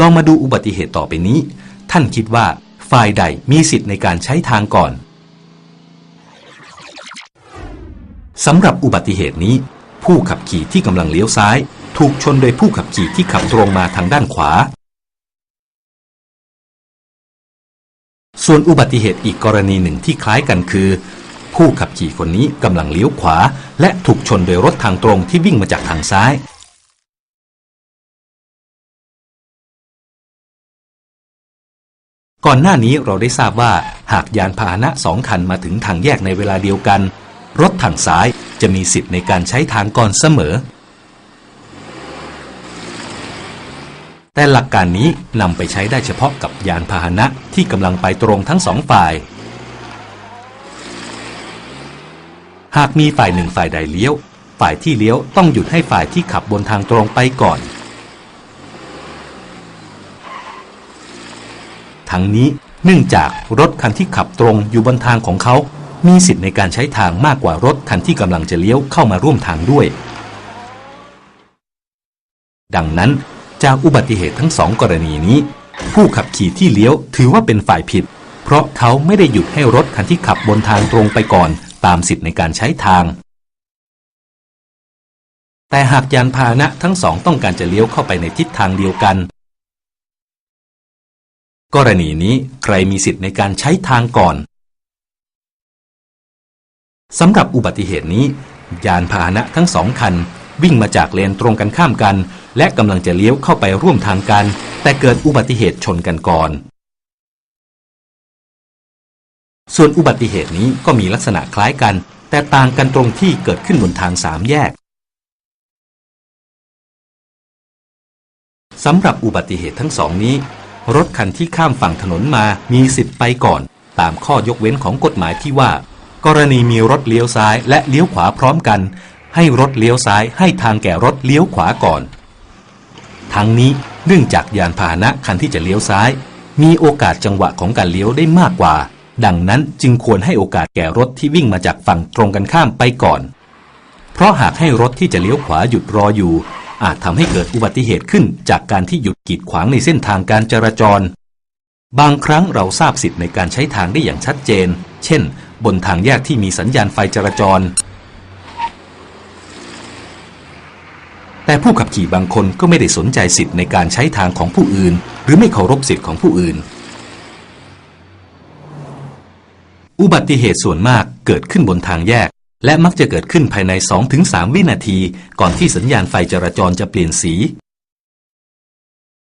ลองมาดูอุบัติเหตุต่อไปนี้ ท่านคิดว่าฝ่ายใดมีสิทธิ์ในการใช้ทางก่อนสำหรับอุบัติเหตุนี้ ผู้ขับขี่ที่กำลังเลี้ยวซ้าย ถูกชนโดยผู้ขับขี่ที่ขับตรงมาทางด้านขวา ส่วนอุบัติเหตุอีกกรณีหนึ่งที่คล้ายกันคือ ผู้ขับขี่คนนี้กำลังเลี้ยวขวา และถูกชนโดยรถทางตรงที่วิ่งมาจากทางซ้าย ก่อนหน้านี้เราได้ทราบว่าหากยานพาหนะสองคันมาถึงทางแยกในเวลาเดียวกัน รถทางซ้ายจะมีสิทธิ์ในการใช้ทางก่อนเสมอ แต่หลักการนี้นำไปใช้ได้เฉพาะกับยานพาหนะที่กำลังไปตรงทั้งสองฝ่าย หากมีฝ่ายหนึ่งฝ่ายใดเลี้ยว ฝ่ายที่เลี้ยวต้องหยุดให้ฝ่ายที่ขับบนทางตรงไปก่อนั้งนี้ เนื่องจากรถคันที่ขับตรงอยู่บนทางของเขา มีสิทธิ์ในการใช้ทางมากกว่ารถคันที่กำลังจะเลี้ยวเข้ามาร่วมทางด้วย ดังนั้นจากอุบัติเหตุทั้งสองกรณีนี้ ผู้ขับขี่ที่เลี้ยวถือว่าเป็นฝ่ายผิด เพราะเขาไม่ได้หยุดให้รถคันที่ขับบนทางตรงไปก่อน ตามสิทธิ์ในการใช้ทาง แต่หากยานพาหนะทั้งสองต้องการจะเลี้ยวเข้าไปในทิศทางเดียวกัน กรณีนี้ใครมีสิทธิ์ในการใช้ทางก่อนสำหรับอุบัติเหตุนี้ ยานพาหนะทั้งสองคัน วิ่งมาจากเลนตรงกันข้ามกัน และกำลังจะเลี้ยวเข้าไปร่วมทางกัน แต่เกิดอุบัติเหตุชนกันก่อน ส่วนอุบัติเหตุนี้ก็มีลักษณะคล้ายกัน แต่ต่างกันตรงที่เกิดขึ้นบนทางสามแยกสำหรับอุบัติเหตุทั้งสองนี้ รถคันที่ข้ามฝั่งถนนมามีสิทธิ์ไปก่อน ตามข้อยกเว้นของกฎหมายที่ว่า กรณีมีรถเลี้ยวซ้ายและเลี้ยวขวาพร้อมกัน ให้รถเลี้ยวซ้ายให้ทางแก่รถเลี้ยวขวาก่อน ทั้งนี้เนื่องจากยานพาหนะคันที่จะเลี้ยวซ้าย มีโอกาสจังหวะของการเลี้ยวได้มากกว่า ดังนั้นจึงควรให้โอกาสแก่รถที่วิ่งมาจากฝั่งตรงกันข้ามไปก่อน เพราะหากให้รถที่จะเลี้ยวขวาหยุดรออยู่ อาจทำให้เกิดอุบัติเหตุขึ้นจากการที่หยุดกีดขวางในเส้นทางการจราจร บางครั้งเราทราบสิทธิ์ในการใช้ทางได้อย่างชัดเจน เช่น บนทางแยกที่มีสัญญาณไฟจราจร แต่ผู้ขับขี่บางคนก็ไม่ได้สนใจสิทธิ์ในการใช้ทางของผู้อื่น หรือไม่เคารพสิทธิ์ของผู้อื่น อุบัติเหตุส่วนมากเกิดขึ้นบนทางแยก และมักจะเกิดขึ้นภายใน 2-3 วินาที ก่อนที่สัญญาณไฟจราจรจะเปลี่ยนสี